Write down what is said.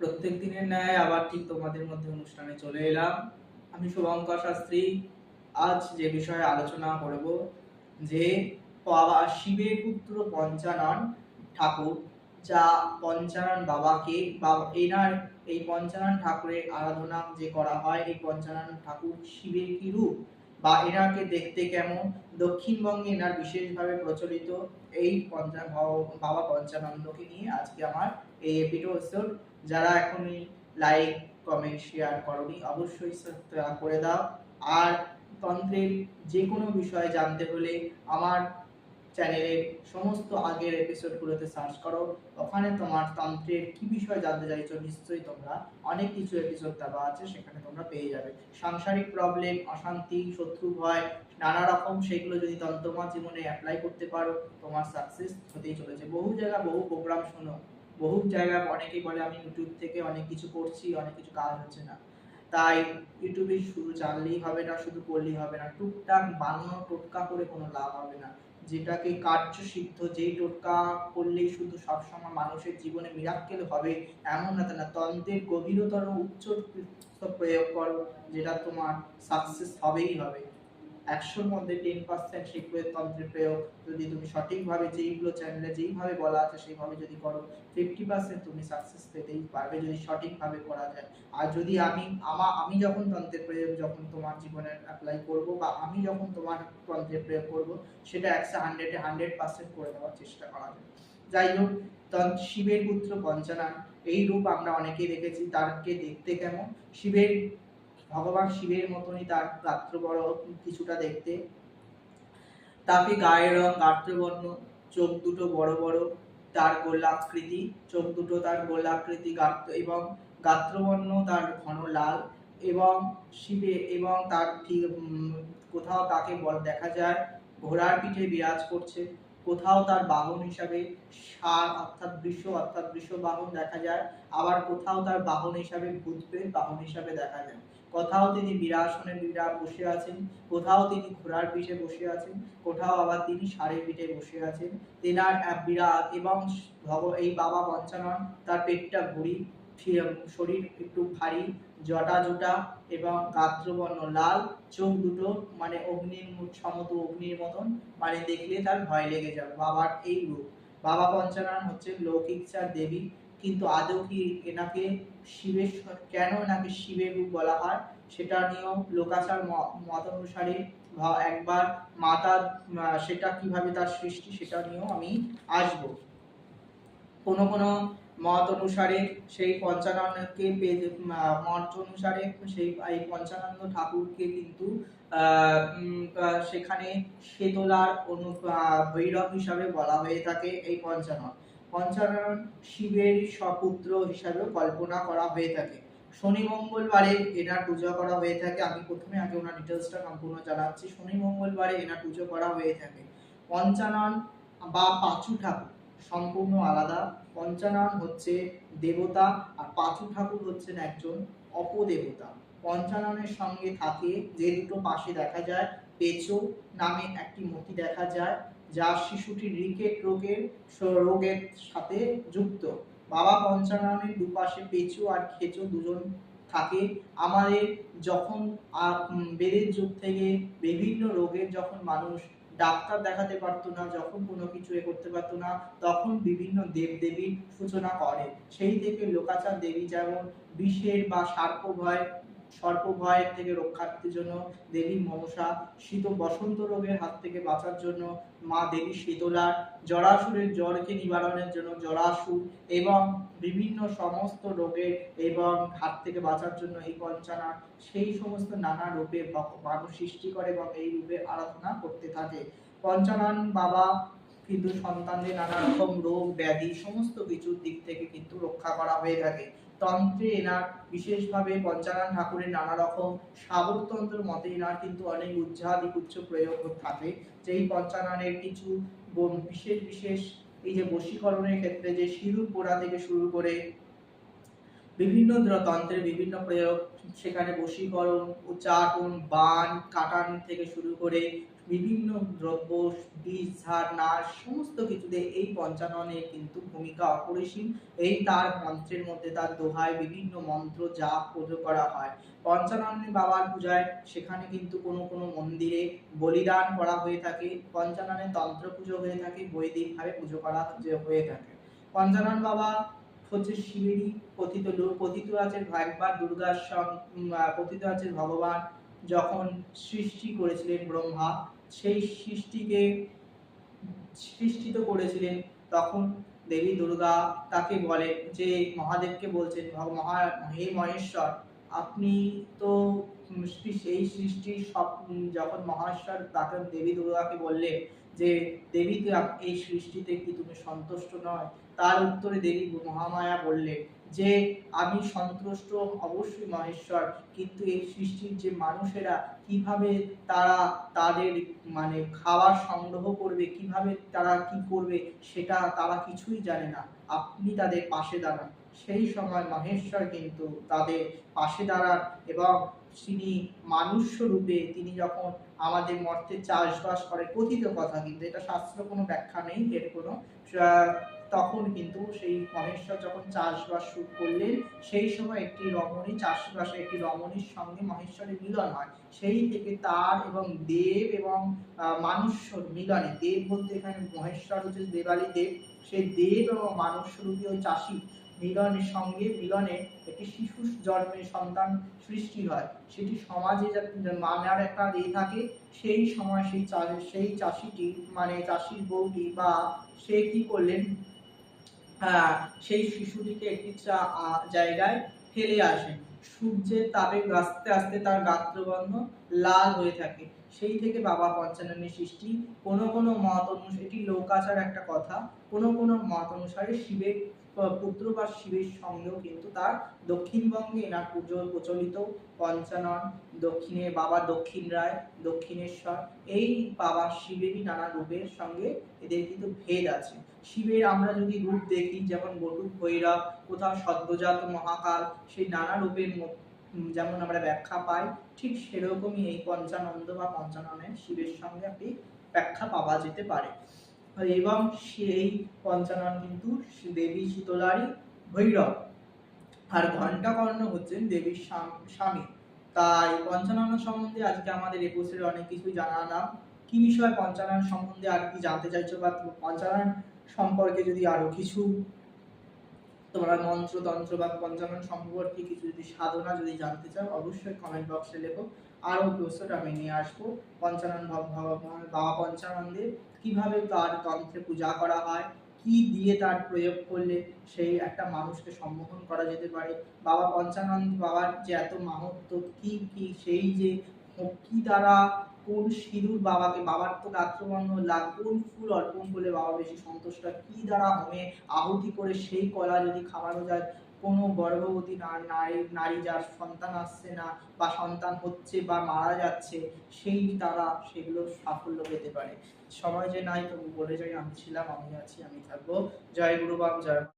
প্রত্যেক দিনের ন্যায় আবার ঠিক তোমাদের মধ্যে অনুষ্ঠানে চলে এলাম। আমি শুভঙ্কর শাস্ত্রী। আজ যে বিষয়ে আলোচনা করব, যে বাবা শিবের পুত্র পঞ্চানন ঠাকুর, যা পঞ্চানন বাবাকে বা এনার এই পঞ্চানন ঠাকুরের আরাধনা যে করা হয়, এই পঞ্চানন ঠাকুর শিবের কি রূপ? বা এনাকে দেখতে কেমন? দক্ষিণবঙ্গে এনার বিশেষভাবে প্রচলিত এই পঞ্চা বাবা পঞ্চানন্দকে নিয়ে আজকে আমার এই এপিসোড যারা এখনই লাইক কমেন্ট শেয়ার করনি, অবশ্যই করে দাও। আর তন্ত্রের যে কোনো বিষয়ে জানতে হলে আমার চ্যানেলের সমস্ত আগের এপিসোডগুলোতে সার্চ করো। ওখানে তোমার তন্ত্রের কি বিষয় জানতে চাইছো নিশ্চয়ই তোমরা। অনেক কিছু এপিসোড দেওয়া আছে, সেখানে তোমরা পেয়ে যাবে। সাংসারিক প্রবলেম অশান্তি, শত্রু ভয়, নানা রকম, সেগুলো যদি তন্ত্র তোমার জীবনে অ্যাপ্লাই করতে পারো, তোমার সাকসেস হতেই চলেছে। বহু জায়গা, বহু প্রোগ্রাম শোনো। বহু জায়গায় অনেকেই বলে আমি ইউটিউব থেকে অনেক কিছু করছি, অনেক কিছু কাজ হচ্ছে না। তাই ইউটিউবে শুধু জানলেই হবে না, শুধু করলেই হবে না। টুকটাক বানানো, টোটকা করে কোনো লাভ হবে না। যেটাকে কার্য সিদ্ধ, যেই টোটকা করলেই শুধু সবসময় মানুষের জীবনে মিরাক্কেল হবে, এমন না না, তন্ত্রের গভীরতর উচ্চ প্রয়োগ করো, যেটা তোমার সাকসেস হবেই হবে। একশোর মধ্যে টেন পার্সেন্ট শিখবে তন্ত্রের প্রয়োগ। যদি তুমি সঠিকভাবে যেইগুলো চ্যানেলে যেইভাবে বলা আছে, সেইভাবে যদি করো ফিফটি পার্সেন্ট তুমি সাকসেস পেতেই পারবে যদি সঠিকভাবে করা যায়। আর যদি আমি, আমা, আমি যখন তন্ত্রের প্রয়োগ যখন তোমার জীবনে অ্যাপ্লাই করব বা আমি যখন তোমার তন্ত্রের প্রয়োগ করব, সেটা একশো হান্ড্রেডে হান্ড্রেড পার্সেন্ট করে দেওয়ার চেষ্টা করা যায়। যাই হোক শিবের পুত্র পঞ্চানন এই রূপ আমরা অনেকেই দেখেছি, তারকে দেখতে কেমন? শিবের ভগবান শিবের মতনই তার গাত্র বড় কিছুটা দেখতে। তাকে গায়ের রং গাত্রবর্ণ, চোখ দুটো বড় বড় তার গোলাকৃতি, চোখ দুটো তার গোলাকৃতি গাত্র এবং গাত্রবর্ণ তার ঘন লাল এবং শিবে এবং তার ঠিক কোথাও তাকে বল, দেখা যায় ঘোড়ার পিঠে বিরাজ করছে। কোথাও তার বাহন হিসাবে ষাঁড় অর্থাৎ বৃষ অর্থাৎ বৃষ বাহন দেখা যায়। আবার কোথাও তার বাহন হিসাবে ভূতপ্রেত বাহন হিসাবে দেখা যায়। কোথাও তিনি বিরাসনে বিরাট বসে আছেন, কোথাও তিনি ঘোড়ার পিঠে বসে আছেন, কোথাও আবার তিনি ষাঁড়ের পিঠে বসে আছেন। তেনার বিরাট এবং এই বাবা পঞ্চানন তার পেটটা ভুড়ি শরীর একটু ভারী, জটা জুটা এবং গাত্রবর্ণ, লাল, চোখ দুটো মানে অগ্নির সমত অগ্নির মতন মানে দেখলে তার ভয় লেগে যাবে। বাবার এই রূপ। বাবা পঞ্চানন হচ্ছে লৌকিক চার দেবী কিন্তু আদৌ কি এনাকে শিবের কেন এনাকে শিবের রূপ বলা হয়? সেটা নিয়েও লোকাচার মত অনুসারে একবার মাতা সেটা কীভাবে তার সৃষ্টি সেটা নিয়েও আমি আসব। কোনো কোনো মত অনুসারে সেই পঞ্চাননকে মত অনুসারে সেই, এই পঞ্চানন্দ ঠাকুরকে কিন্তু সেখানে শেতলার অনু ভৈরব হিসাবে বলা হয়ে থাকে এই পঞ্চানন। পঞ্চানন শিবের সপুত্র হিসাবেও কল্পনা করা হয়ে থাকে। শনি মঙ্গলবারে এনার পুজো করা হয়ে থাকে। আমি প্রথমে আগে ওনার ডিটেলসটা সম্পূর্ণ জানাচ্ছি। শনি মঙ্গলবারে এনার পুজো করা হয়ে থাকে। পঞ্চানন বা পাঁচু ঠাকুর সম্পূর্ণ আলাদা। পঞ্চানন হচ্ছে দেবতা আর পাঁচু ঠাকুর হচ্ছেন একজন অপদেবতা। পঞ্চাননের সঙ্গে থাকে যে দুটো পাশে দেখা যায়। পেচো নামে একটি মতি দেখা যায়। যা শিশুটি রিকেট রোগের রোগের সাথে যুক্ত। বাবা পঞ্চাননের দুপাশে পেঁচু আর খেচো দুজন থাকে। আমাদের যখন বেদের যুগ থেকে বিভিন্ন রোগের যখন মানুষ ডাক্তার দেখাতে পারতো না, যখন কোনো কিছু এ করতে পারতো না, তখন বিভিন্ন দেব দেবীর সূচনা করে। সেই থেকে লোকাচার দেবী যেমন বিষের বা সার্প ভয় সর্প ভয়ের থেকে রক্ষার্থের জন্য দেবী মনসা শীত বসন্ত রোগের হাত থেকে বাঁচার জন্য মা দেবী শীতলার জরাসুরের জ্বরকে নিবারণের জন্য জরাসুর এবং বিভিন্ন সমস্ত রোগের এবং হাত থেকে বাঁচার জন্য এই পঞ্চানা সেই সমস্ত নানা রূপে মানুষ সৃষ্টি করে এবং এই রূপে আরাধনা করতে থাকে। পঞ্চানন বাবা কিন্তু সন্তানদের নানা রকম রোগ, ব্যাধি, সমস্ত কিছুর দিক থেকে কিন্তু রক্ষা করা হয়ে থাকে। তন্ত্রে এনার বিশেষভাবে পঞ্চানন ঠাকুরের নানা রকম সাবরতন্ত্র মতে এনার কিন্তু অনেক উজ্জাদিক উচ্চ প্রয়োগ থাকে। যেই পঞ্চাননের কিছু বিশেষ বিশেষ এই যে বশীকরণের ক্ষেত্রে যে সিঁদুর পোড়া থেকে শুরু করে বিভিন্ন তন্ত্রের বিভিন্ন প্রয়োগ, সেখানে বশীকরণ উচ্চাটন বান, কাটান থেকে শুরু করে বিভিন্ন দ্রব্য, বীজ ঝাড় নাশ সমস্ত কিছুতে এই পঞ্চাননের কিন্তু ভূমিকা অপরিসীম। এই তার মন্ত্রের মধ্যে তার দোহায় বিভিন্ন মন্ত্র জাপ পুজো করা হয়। পঞ্চাননে বাবার পূজায় সেখানে কিন্তু কোনো কোনো মন্দিরে বলিদান করা হয়ে থাকে। পঞ্চাননে তন্ত্র পুজো হয়ে থাকে, বৈদিকভাবে পুজো করা হয়ে থাকে। পঞ্চানন বাবা হচ্ছে শিবেরই কথিত পতিত আছে একবার দুর্গার উম, আছে ভগবান যখন সৃষ্টি করেছিলেন ব্রহ্মা সেই সৃষ্টিকে সৃষ্টিত করেছিলেন তখন দেবী দুর্গা তাকে বলেন যে মহাদেবকে বলছেন মহা হে মহেশ্বর আপনি তো সেই সৃষ্টির সব যখন মহেশ্বর তাকে দেবী দুর্গাকে বললেন যে দেবী এই সৃষ্টিতে কি তুমি সন্তুষ্ট নয়? তার উত্তরে দেবী মহামায়া বললেন যে, আমি সন্তুষ্ট অবশ্যই মহেশ্বর, কিন্তু এই সৃষ্টির যে মানুষেরা কীভাবে তারা তাদের মানে খাবার সংগ্রহ করবে, কীভাবে তারা কি করবে সেটা তারা কিছুই জানে না। আপনি তাদের পাশে দাঁড়ান। সেই সময় মহেশ্বর কিন্তু তাদের পাশে দাঁড়ান এবং তিনি মানুষ রূপে তিনি যখন আমাদের মর্তে চাষবাস করে, কথিত কথা কিন্তু, এটা শাস্ত্র কোনো ব্যাখ্যা নেই, এর কোনো তখন কিন্তু সেই মহেশ্বর যখন চাষবাস শুরু করলেন সেই সময় একটি রমণী চাষবাসে একটি রমণীর সঙ্গে মহেশ্বরের মিলন হয়। সেই থেকে তার এবং দেব এবং আহ, মানুষ্যর মিলনে দেব বলতে এখানে মহেশ্বর হচ্ছে দেবালী দেব। সেই দেব এবং মানুষ্যরূপী ওই চাষি মিলনের সঙ্গে মিলনে একটি শিশু জন্মের সন্তান সৃষ্টি হয়। সেটি সমাজে মানার একটা এ থাকে সেই সময় সেই চা- সেই চাষিটি মানে চাষির বউটি বা সে কি করলেন সেই শিশুটিকে একটি জায়গায় ফেলে আসে। সূর্যের তাপে আস্তে আস্তে তার গাত্রবর্ণ লাল হয়ে থাকে। সেই থেকে বাবা পঞ্চাননের সৃষ্টি। কোনো কোনো মত অনুসারে এটি লোকাচার একটা কথা। কোনো কোনো মত অনুসারে শিবের পুত্র বা শিবের সঙ্গেও কিন্তু তার দক্ষিণবঙ্গে এনার পুজো প্রচলিত। পঞ্চানন, দক্ষিণে বাবা দক্ষিণ রায়, দক্ষিণেশ্বর, এই বাবা শিবেরই নানা রূপের সঙ্গে এদের কিন্তু ভেদ আছে। শিবের আমরা যদি রূপ দেখি, যেমন বটুক ভৈরব, কোথাও সদ্যজাত মহাকাল, সেই নানা রূপের মধ্যে যেমন আমরা ব্যাখ্যা পাই, ঠিক সেরকমই এই পঞ্চানন্দ বা পঞ্চাননের শিবের সঙ্গে একটি ব্যাখ্যা পাওয়া যেতে পারে। এবং সেই পঞ্চানন কিন্তু দেবী শীতলারই ভৈরব। আর ঘণ্টাকর্ণ হচ্ছেন দেবীর স্বামী। তাই পঞ্চানন সম্বন্ধে আজকে আমাদের একুশের অনেক কিছুই জানালাম। কি বিষয়ে পঞ্চানন সম্বন্ধে আর কি জানতে চাইছো বা পঞ্চানন সম্পর্কে যদি আরও কিছু তোমরা মন্ত্র তন্ত্র বা পঞ্চানন সম্পর্কে কিছু যদি সাধনা যদি জানতে চাও, অবশ্যই কমেন্ট বক্সে লেখো। আরও প্রশ্নটা আমি নিয়ে আসব। পঞ্চানন বাবা পঞ্চানন্দের কীভাবে তার তন্ত্রে পূজা করা হয়, কি দিয়ে তার প্রয়োগ করলে সেই একটা মানুষকে সম্মোহন করা যেতে পারে, বাবা পঞ্চানন্দ বাবার যে এত মাহাত্ম কি কি, সেই যে কি দ্বারা কোন সিঁদুর বাবাকে? বাবার তো গাত্রবর্ণ লাগ কোন ফুল অর্পণ করলে বাবা বেশি সন্তুষ্ট কি দ্বারা হোমে আহুতি করে সেই কলা যদি খাওয়ানো যায়, কোনো গর্ভবতী নারী নারী যার সন্তান আসছে না বা সন্তান হচ্ছে বা মারা যাচ্ছে, সেই দ্বারা সেগুলো সাফল্য পেতে পারে। সময় যে নাই, তবু বলে যাই, আমি ছিলাম, আমি আছি, আমি থাকব। জয় গুরু বাম জয়।